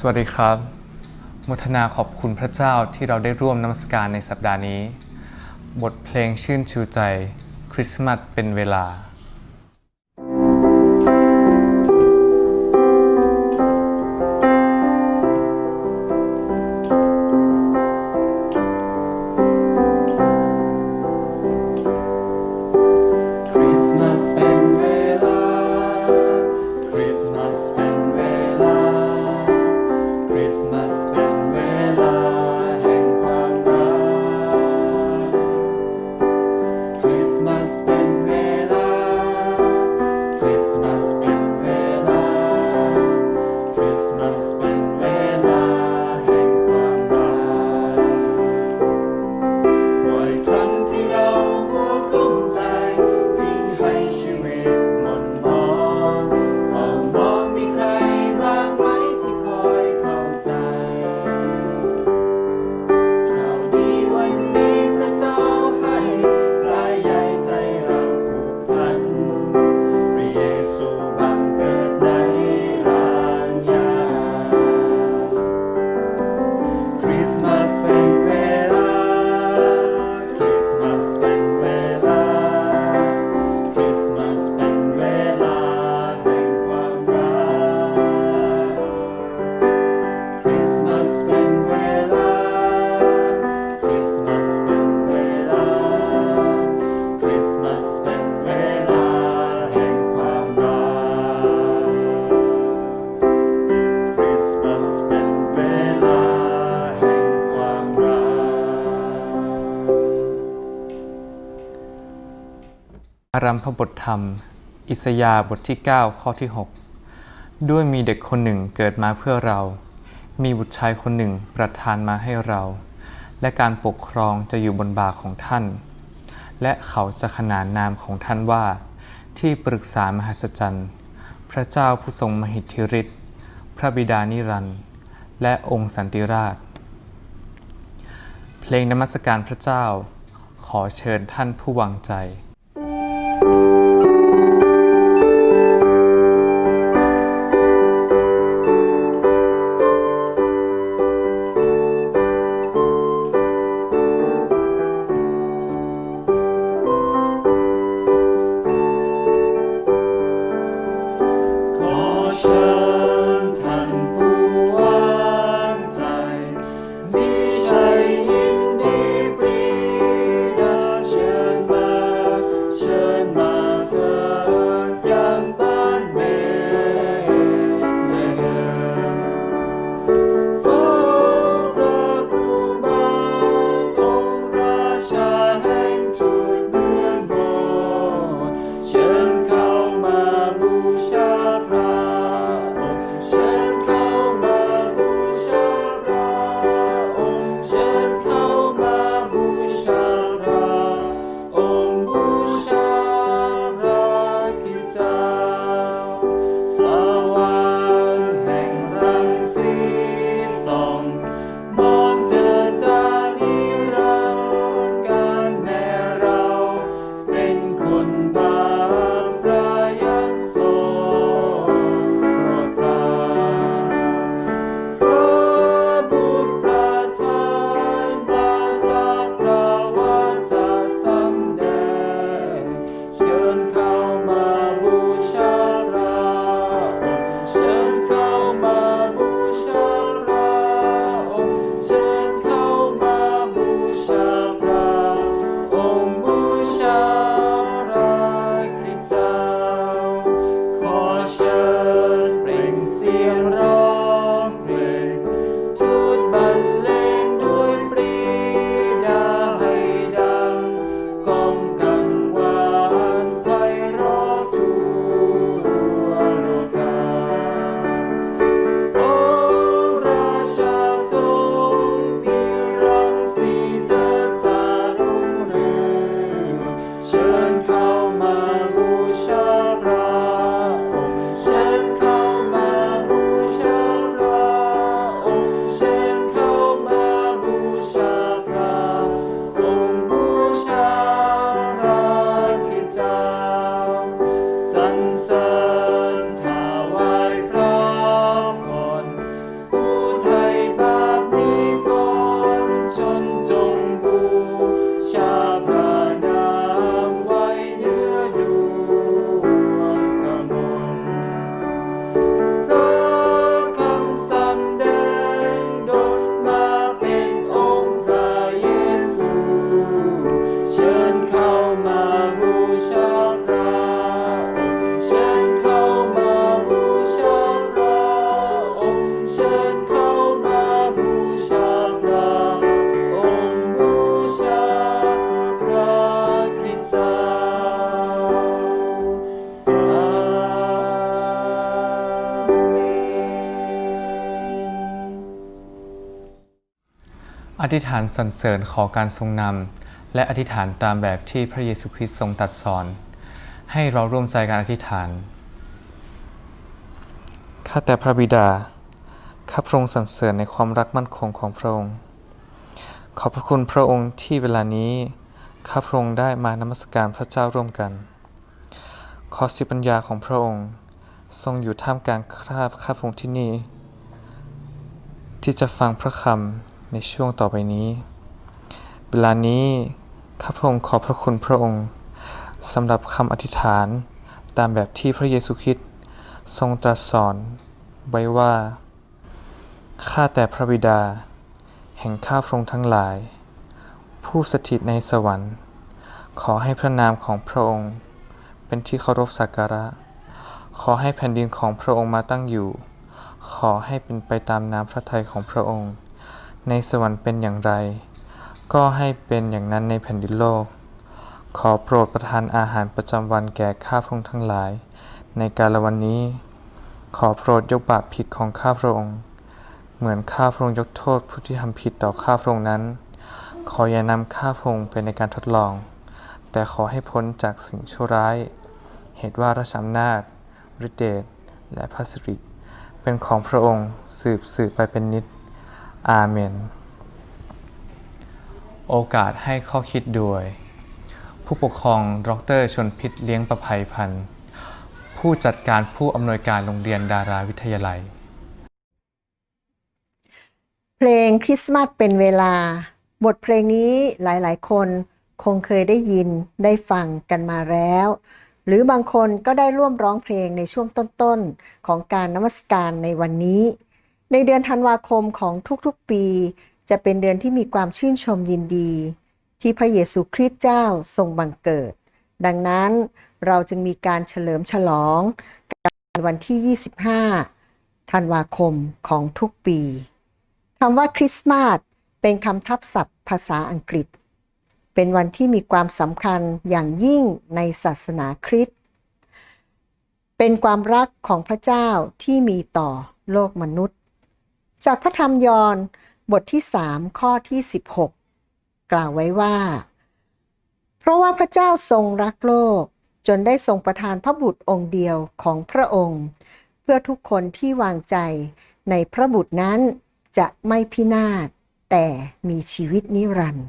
สวัสดีครับมุทนาขอบคุณพระเจ้าที่เราได้ร่วมนมัสการในสัปดาห์นี้ บทเพลงชื่นชูใจ คริสต์มาสเป็นเวลา อารัมพบทธรรม อิสยาบทที่ 9 ข้อที่ 6 ด้วยมีเด็กคนหนึ่งเกิดมาเพื่อเรา มีบุตรชายคนหนึ่งประทานมาให้เรา และการปกครองจะอยู่บนบ่าของท่าน และเขาจะขนานนามของท่านว่า ที่ปรึกษามหัศจรรย์ พระเจ้าผู้ทรงมหิทธิฤทธิ์พระบิดานิรันดร์และองค์สันติราช เพลงนมัสการพระเจ้า ขอเชิญท่านผู้วางใจ ข ธิษฐานสรรเสริญขอการทรงนำและอธิษฐานตามแบบที่พระเยซูคริสต์ทรงตัดสอน ให้เราร่วมใจการอธิษฐาน ข้าแต่พระบิดา ข้าพระองค์สรรเสริญในความรักมั่นคงของพระองค์ ขอบพระคุณพระองค์ที่เวลานี้ ข้าพระองค์ได้มานมัสการพระเจ้าร่วมกัน ขอสิปัญญาของพระองค์ ทรงอยู่ท่ามกลางข้าพระองค์ที่นี่ ที่จะฟังพระคำ ในช่วงต่อไปนี้ เวลานี้ข้าพระองค์ขอบพระคุณพระองค์สำหรับคำอธิษฐานตามแบบที่พระเยซูคริสต์ทรงตรัสสอนไว้ว่า ข้าแต่พระบิดา แห่งข้าพระองค์ทั้งหลาย ผู้สถิตในสวรรค์ ขอให้พระนามของพระองค์ เป็นที่เคารพสักการะ ขอให้แผ่นดินของพระองค์มาตั้งอยู่ ขอให้เป็นไปตามน้ำพระทัยของพระองค์ ในสวรรค์เป็นอย่างไร ก็ให้เป็นอย่างนั้นในแผ่นดินโลก ขอโปรดประทานอาหารประจำวันแก่ข้าพระองค์ทั้งหลาย ในกาลวันนี้ ขอโปรดยกบาปผิดของข้าพระองค์ เหมือนข้าพระองค์ยกโทษผู้ที่ทำผิดต่อข้าพระองค์นั้น ขออย่านำข้าพระองค์ไปในการทดลอง แต่ขอให้พ้นจากสิ่งชั่วร้าย เหตุว่าราชอำนาจฤทธิเดชและพระสิริเป็นของพระองค์สืบสืบไปเป็นนิจ อาเมน โอกาสให้ข้อคิดด้วย ผู้ปกครองดรชนพิษเลี้ยงประภัยพันธ์ ผู้จัดการผู้อำนวยการโรงเรียนดาราวิทยาลัย เพลงคริสต์มาสเป็นเวลา บทเพลงนี้หลายๆ คนคงเคยได้ยินได้ฟังกันมาแล้ว หรือบางคนก็ได้ร่วมร้องเพลงในช่วงต้น ๆ ของการนมัสการในวันนี้ ในเดือนธันวาคมของทุกๆปี จะเป็นเดือนที่มีความชื่นชมยินดี ที่พระเยซูคริสต์เจ้าทรงบังเกิด ดังนั้นเราจึงมีการเฉลิมฉลองกันในวันที่ 25 ธันวาคมของทุกปีคำว่าคริสต์มาสเป็นคำทับศัพท์ภาษาอังกฤษ เป็นวันที่มีความสำคัญอย่างยิ่งในศาสนาคริสต์เป็นความรักของพระเจ้าที่มีต่อโลกมนุษย์ จากพระธรรมยอห์นบทที่3ข้อที่ 16 กล่าวไว้ว่า เพราะว่าพระเจ้าทรงรักโลก จนได้ทรงประทานพระบุตรองค์เดียวของพระองค์ เพื่อทุกคนที่วางใจในพระบุตรนั้นจะไม่พินาศแต่มีชีวิตนิรันดร์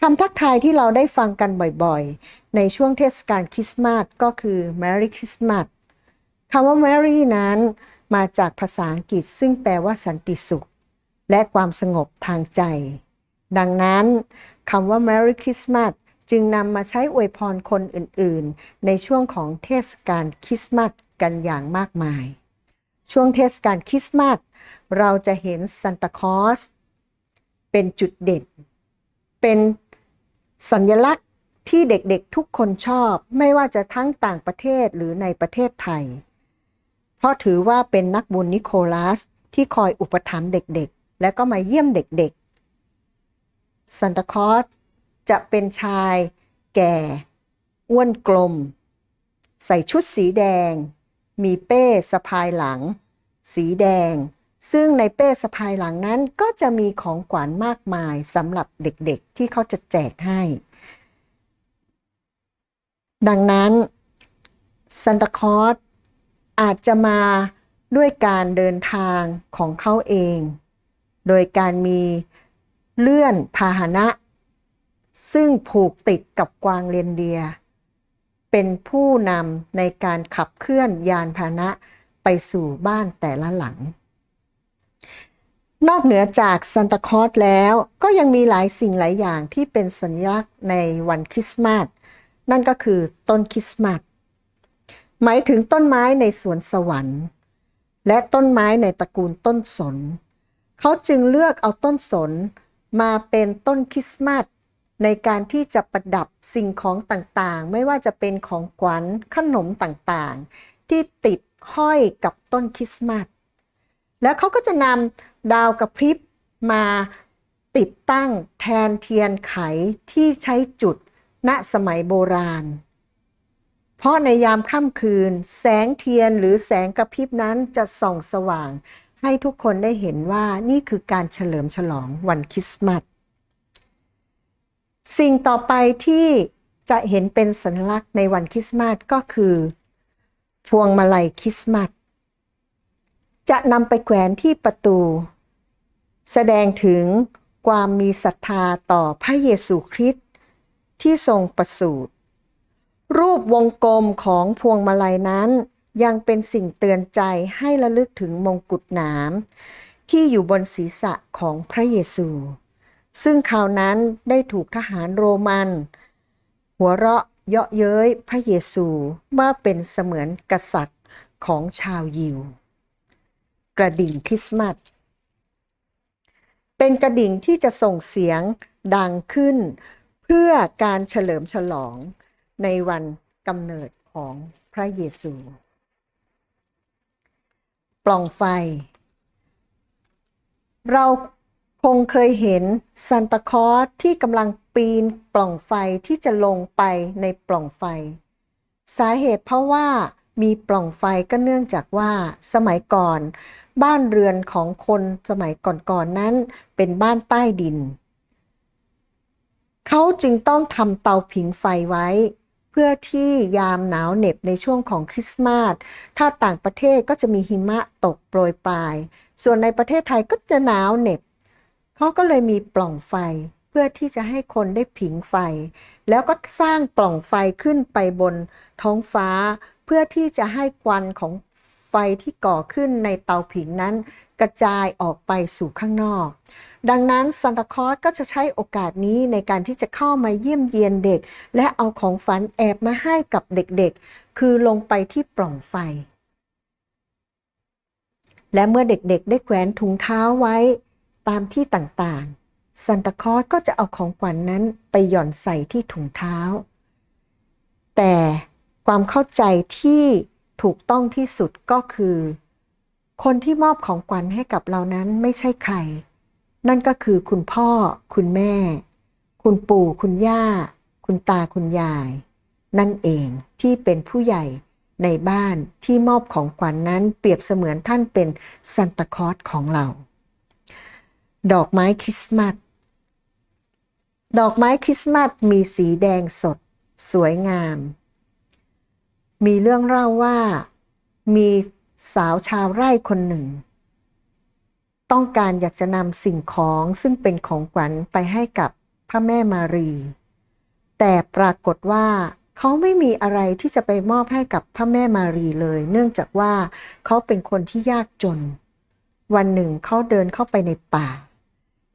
คำทักทายที่เราได้ฟังกันบ่อยๆ ในช่วงเทศกาลคริสต์มาสก็คือ Merry Christmas คำว่า Merry นั้น มาจากภาษาอังกฤษซึ่งแปลว่าสันติสุข และความสงบทางใจ ดังนั้นคำว่า Merry Christmas จึงนำมาใช้อวยพรคนอื่นๆ ในช่วงของเทศกาลคริสต์มาสกันอย่างมากมาย ช่วงเทศกาลคริสต์มาสเราจะเห็นซานตาคลอสเป็นจุดเด่น เป็นสัญลักษณ์ที่เด็กๆทุกคนชอบ ไม่ว่าจะทั้งต่างประเทศหรือในประเทศไทย เพราะถือว่าเป็นนักบุญนิโคลัสที่คอยอุปถัมภ์เด็กๆ และก็มาเยี่ยมเด็กๆซันตาคอสจะเป็นชายแก่ อ้วนกลม ใส่ชุดสีแดง มีเป้สะพายหลัง สีแดง ซึ่งในเป้สะพายหลังนั้นก็จะมีของขวัญมากมายสำหรับเด็กๆ ที่เขาจะแจกให้ ดังนั้นซันตาคอส อาจจะมาด้วยการเดินทางของเขาเอง โดยการมีเลื่อนพาหนะ ซึ่งผูกติดกับกวางเรนเดีย เป็นผู้นำในการขับเคลื่อนยานพาหนะไปสู่บ้านแต่ละหลัง นอกเหนือจากซันตาคอสแล้วก็ยังมีหลายสิ่งหลายอย่างที่เป็นสัญลักษณ์ในวันคริสต์มาสนั่นก็คือต้นคริสต์มาส หมายถึงต้นไม้ในสวนสวรรค์ และต้นไม้ในตระกูลต้นสน เขาจึงเลือกเอาต้นสนมาเป็นต้นคริสต์มาสในการที่จะประดับสิ่งของต่างๆ ไม่ว่าจะเป็นของขวัญขนมต่างๆ ที่ติดห้อยกับต้นคริสต์มาสแล้วเขาก็จะนำดาวกระพริบมาติดตั้งแทนเทียนไขที่ใช้จุดณสมัยโบราณ ราะในยามค่ำคืน แสงเทียนหรือแสงกระพริบนั้นจะส่องสว่าง ให้ทุกคนได้เห็นว่านี่คือการเฉลิมฉลองวันคริสต์มาสสิ่งต่อไปที่จะเห็นเป็นสัญลักษณ์ในวันคริสต์มาสก็คือ พวงมาลัยคริสต์มาสจะนำไปแขวนที่ประตู แสดงถึงความมีศรัทธาต่อพระเยซูคริสต์ที่ทรงประสูติ รูปวงกลมของพวงมาลัยนั้น ยังเป็นสิ่งเตือนใจให้ระลึกถึงมงกุฎหนาม ที่อยู่บนศีรษะของพระเยซู ซึ่งคราวนั้นได้ถูกทหารโรมัน หัวเราะเยาะเย้ยพระเยซูว่าเป็นเสมือนกษัตริย์ของชาวยิว กระดิ่งคริสต์มาสเป็นกระดิ่งที่จะส่งเสียงดังขึ้น เพื่อการเฉลิมฉลอง ในวันกำเนิดของพระเยซู ปล่องไฟ เราคงเคยเห็นซันตาคอสที่กำลังปีนปล่องไฟที่จะลงไปในปล่องไฟ สาเหตุเพราะว่ามีปล่องไฟก็เนื่องจากว่าสมัยก่อน บ้านเรือนของคนสมัยก่อนๆนนั้นเป็นบ้านใต้ดิน เขาจึงต้องทำเตาผิงไฟไว้เพื่อที่ยามหนาวเหน็บในช่วงของคริสต์มาส ถ้าต่างประเทศก็จะมีหิมะตกโปรยปลาย ส่วนในประเทศไทยก็จะหนาวเหน็บ เขาก็เลยมีปล่องไฟ เพื่อที่จะให้คนได้ผิงไฟ แล้วก็สร้างปล่องไฟขึ้นไปบนท้องฟ้า เพื่อที่จะให้ควันของ ที่ก่อขึ้นในเตาผิงนั้น กระจายออกไปสู่ข้างนอก ดังนั้นซันตาคอสก็จะใช้โอกาสนี้ในการที่จะเข้ามาเยี่ยมเยียนเด็ก และเอาของฝันแอบมาให้กับเด็กๆ คือลงไปที่ปล่องไฟ และเมื่อเด็กๆ ได้แขวนถุงเท้าไว้ตามที่ต่างๆซันตาคอสก็จะเอาของขวัญนนั้นไปหย่อนใส่ที่ถุงเท้า แต่ความเข้าใจที่ ถูกต้องที่สุดก็คือ คนที่มอบของขวัญให้กับเรานั้นไม่ใช่ใคร นั่นก็คือคุณพ่อ คุณแม่ คุณปู่ คุณย่า คุณตาคุณยาย นั่นเองที่เป็นผู้ใหญ่ในบ้านที่มอบของขวัญนนั้นเปรียบเสมือนท่านเป็นซันตาคอสของเรา ดอกไม้คริสต์มาสดอกไม้คริสต์มาสมีสีแดงสด สวยงาม มีเรื่องเล่าว่า มีสาวชาวไร่คนหนึ่ง ต้องการอยากจะนำสิ่งของซึ่งเป็นของขวัญไปให้กับพระแม่มารี แต่ปรากฏว่าเขาไม่มีอะไรที่จะไปมอบให้กับพระแม่มารีเลย เนื่องจากว่าเขาเป็นคนที่ยากจน วันหนึ่งเขาเดินเข้าไปในป่า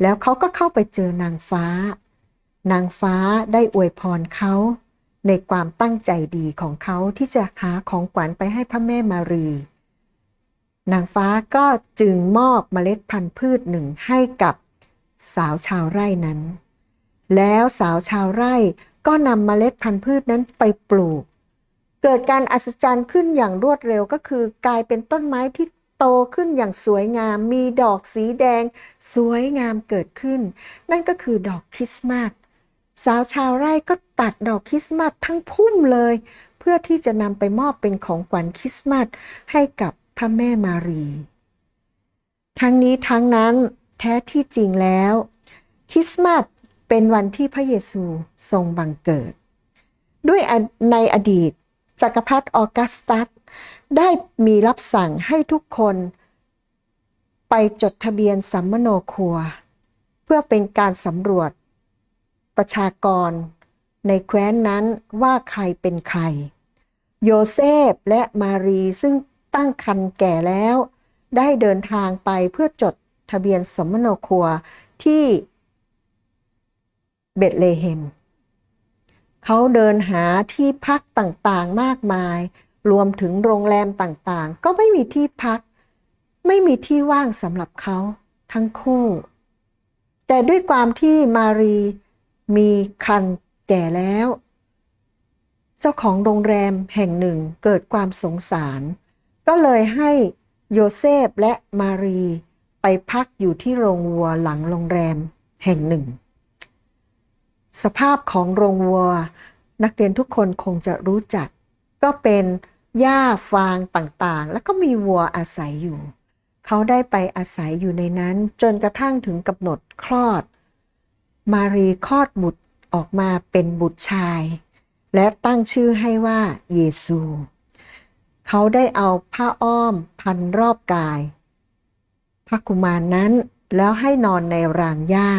แล้วเขาก็เข้าไปเจอนางฟ้า นางฟ้าได้อวยพรเขา ในความตั้งใจดีของเขาที่จะหาของขวัญไปให้พระแม่มารี นางฟ้าก็จึงมอบเมล็ดพันธุ์พืชหนึ่งให้กับสาวชาวไร่นั้น แล้วสาวชาวไร่ก็นำเมล็ดพันธุ์พืชนั้นไปปลูก เกิดการอัศจรรย์ขึ้นอย่างรวดเร็วก็คือกลายเป็นต้นไม้ที่โตขึ้นอย่างสวยงาม มีดอกสีแดง สวยงามเกิดขึ้น นั่นก็คือดอกคริสต์มาส สาวชาวไร่ก็ตัดดอกคริสต์มาสทั้งพุ่มเลย เพื่อที่จะนำไปมอบเป็นของขวัญคริสต์มาสให้กับพระแม่มารี ทั้งนี้ทั้งนั้นแท้ที่จริงแล้ว คริสต์มาสเป็นวันที่พระเยซูทรงบังเกิด ด้วยในอดีตจักรพรรดิออกัสตัสได้มีรับสั่งให้ทุกคนไปจดทะเบียนสัมมโนครัว เพื่อเป็นการสำรวจ ประชากร ในแคว้นนั้นว่าใครเป็นใคร โยเซฟและมารีซึ่งตั้งครรภ์แก่แล้ว ได้เดินทางไปเพื่อจดทะเบียนสมโนครัวที่เบตเลเฮมเขาเดินหาที่พักต่างๆมากมาย รวมถึงโรงแรมต่างๆ ก็ไม่มีที่พัก ไม่มีที่ว่างสำหรับเขาทั้งคู่ แต่ด้วยความที่มารี มีคันแก่แล้ว เจ้าของโรงแรมแห่งหนึ่งเกิดความสงสาร ก็เลยให้โยเซฟและมารีไปพักอยู่ที่โรงวัวหลังโรงแรมแห่งหนึ่ง สภาพของโรงวัว นักเรียนทุกคนคงจะรู้จัก ก็เป็นหญ้าฟางต่างๆ แล้วก็มีวัวอาศัยอยู่ เขาได้ไปอาศัยอยู่ในนั้นจนกระทั่งถึงกำหนดคลอด มารีคลอดบุตรออกมาเป็นบุตรชาย และตั้งชื่อให้ว่าเยซู เขาได้เอาผ้าอ้อมพันรอบกาย พระกุมารนั้นแล้วให้นอนในรางหญ้า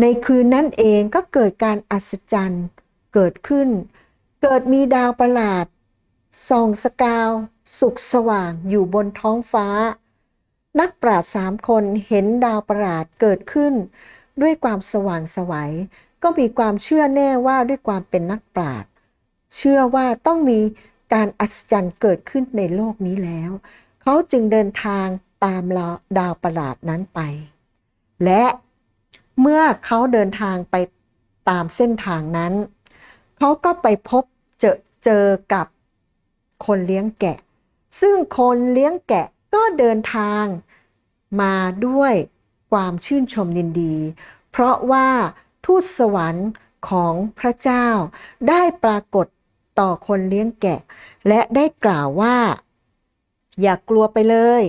ในคืนนั้นเองก็เกิดการอัศจรรย์เกิดขึ้น เกิดมีดาวประหลาดส่องสกาว สุกสว่างอยู่บนท้องฟ้า นักปราชญ์สามคนเห็นดาวประหลาดเกิดขึ้น ด้วยความสว่างไสวัย ก็มีความเชื่อแน่ว่าด้วยความเป็นนักปราชญ์เชื่อว่าต้องมีการอัศจรรย์เกิดขึ้นในโลกนี้แล้ว เขาจึงเดินทางตามดาวประหลาดนั้นไป และเมื่อเขาเดินทางไปตามเส้นทางนั้น เขาก็ไปพบเจอเจอกับคนเลี้ยงแกะ ซึ่งคนเลี้ยงแกะก็เดินทางมาด้วย ความชื่นชมยินดี เพราะว่าทูตสวรรค์ของพระเจ้า ได้ปรากฏต่อคนเลี้ยงแกะ และได้กล่าวว่า อย่ากลัวไปเลย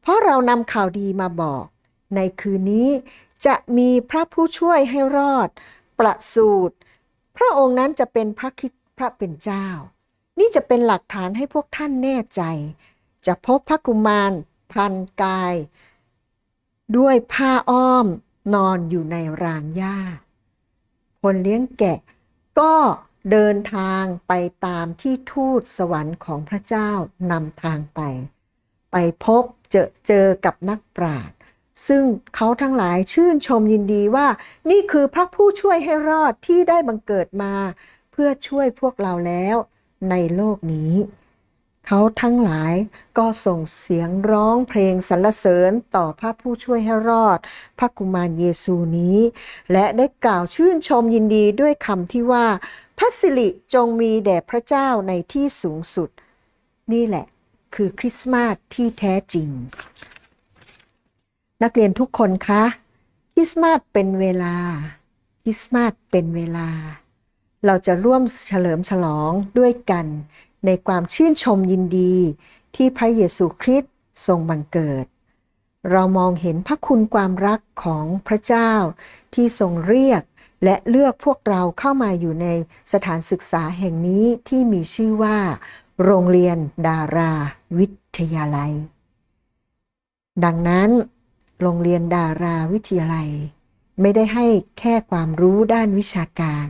เพราะเรานำข่าวดีมาบอก ในคืนนี้จะมีพระผู้ช่วยให้รอด ประสูตรพระองค์นั้นจะเป็นพระคริสต์พระเป็นเจ้า นี่จะเป็นหลักฐานให้พวกท่านแน่ใจ จะพบพระกุมารทันกาย ด้วยผ้าอ้อมนอนอยู่ในรางหญ้า คนเลี้ยงแกะก็เดินทางไปตามที่ทูตสวรรค์ของพระเจ้านำทางไป ไปพบเจอเจอกับนักปราชญ์ซึ่งเขาทั้งหลายชื่นชมยินดีว่า นี่คือพระผู้ช่วยให้รอดที่ได้บังเกิดมา เพื่อช่วยพวกเราแล้วในโลกนี้ เขาทั้งหลายก็ส่งเสียงร้องเพลงสรรเสริญต่อพระผู้ช่วยให้รอด พระกุมารเยซูนี้ และได้กล่าวชื่นชมยินดีด้วยคำที่ว่า พระสิริจงมีแด่พระเจ้าในที่สูงสุด นี่แหละคือคริสต์มาสที่แท้จริง นักเรียนทุกคนคะคริสต์มาสเป็นเวลาคริสต์มาสเป็นเวลา เราจะร่วมเฉลิมฉลองด้วยกัน ในความชื่นชมยินดีที่พระเยซูคริสต์ทรงบังเกิด เรามองเห็นพระคุณความรักของพระเจ้าที่ทรงเรียกและเลือกพวกเราเข้ามาอยู่ในสถานศึกษาแห่งนี้ที่มีชื่อว่า โรงเรียนดาราวิทยาลัย ดังนั้น โรงเรียนดาราวิทยาลัย ไม่ได้ให้แค่ความรู้ด้านวิชาการ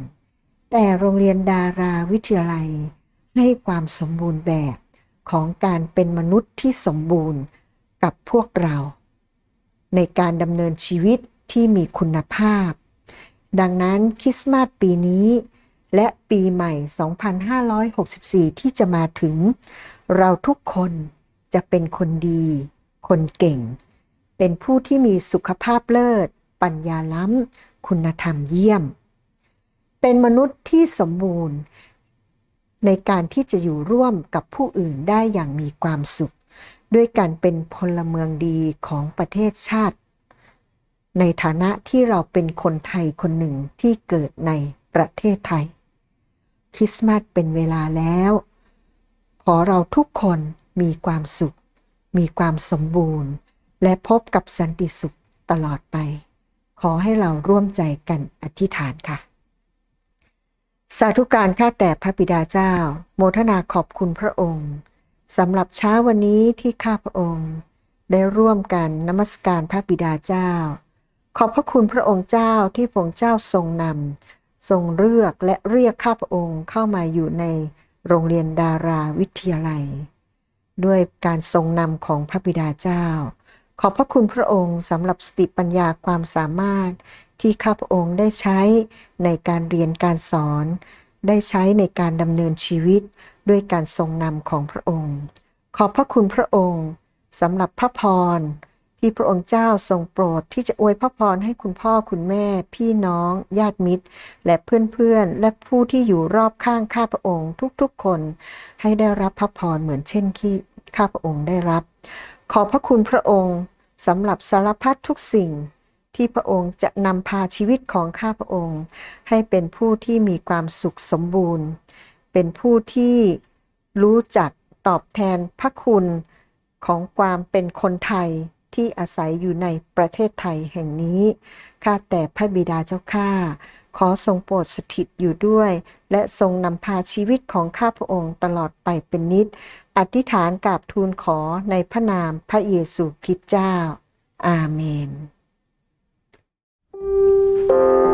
แต่โรงเรียนดาราวิทยาลัย ให้ความสมบูรณ์แบบของการเป็นมนุษย์ที่สมบูรณ์กับพวกเรา ในการดำเนินชีวิตที่มีคุณภาพ ดังนั้นคริสต์มาสปีนี้ และปีใหม่ 2564 ที่จะมาถึง เราทุกคนจะเป็นคนดี คนเก่ง เป็นผู้ที่มีสุขภาพเลิศ ปัญญาล้ำ คุณธรรมเยี่ยม เป็นมนุษย์ที่สมบูรณ์ ในการที่จะอยู่ร่วมกับผู้อื่นได้อย่างมีความสุข ด้วยการเป็นพลเมืองดีของประเทศชาติ ในฐานะที่เราเป็นคนไทยคนหนึ่งที่เกิดในประเทศไทย คริสต์มาสเป็นเวลาแล้ว ขอเราทุกคนมีความสุข มีความสมบูรณ์ และพบกับสันติสุขตลอดไป ขอให้เราร่วมใจกันอธิษฐานค่ะ สาธุการข้าแต่พระบิดาเจ้า โมทนาขอบคุณพระองค์สำหรับเช้าวันนี้ที่ข้าพระองค์ ได้ร่วมกันนมัสการพระบิดาเจ้า ขอบพระคุณพระองค์เจ้าที่พระองค์เจ้าทรงนำทรงเลือกและเรียกข้าพระองค์เข้ามาอยู่ในโรงเรียนดาราวิทยาลัย ด้วยการทรงนำของพระบิดาเจ้า ขอบพระคุณพระองค์สำหรับสติปัญญาความสามารถ ที่ข้าพระองค์ได้ใช้ในการเรียนการสอน ได้ใช้ในการดำเนินชีวิตด้วยการทรงนำของพระองค์ ขอบพระคุณพระองค์สำหรับพระพร ที่พระองค์เจ้าทรงโปรดที่จะอวยพระพรให้คุณพ่อคุณแม่ พี่น้อง ญาติมิตร และเพื่อนๆ และผู้ที่อยู่รอบข้างข้าพระองค์ทุกๆคน ให้ได้รับพระพรเหมือนเช่นที่ข้าพระองค์ได้รับ ขอบพระคุณพระองค์สำหรับสารพัดทุกสิ่ง ที่พระองค์จะนำพาชีวิตของข้าพระองค์ ให้เป็นผู้ที่มีความสุขสมบูรณ์ เป็นผู้ที่รู้จักตอบแทนพระคุณของความเป็นคนไทยที่อาศัยอยู่ในประเทศไทยแห่งนี้ ข้าแต่พระบิดาเจ้าข้า ขอทรงโปรดสถิตอยู่ด้วย และทรงนำพาชีวิตของข้าพระองค์ตลอดไปเป็นนิจอธิษฐานกราบทูลขอในพระนามพระเยซูคริสต์เจ้า อาเมน thank you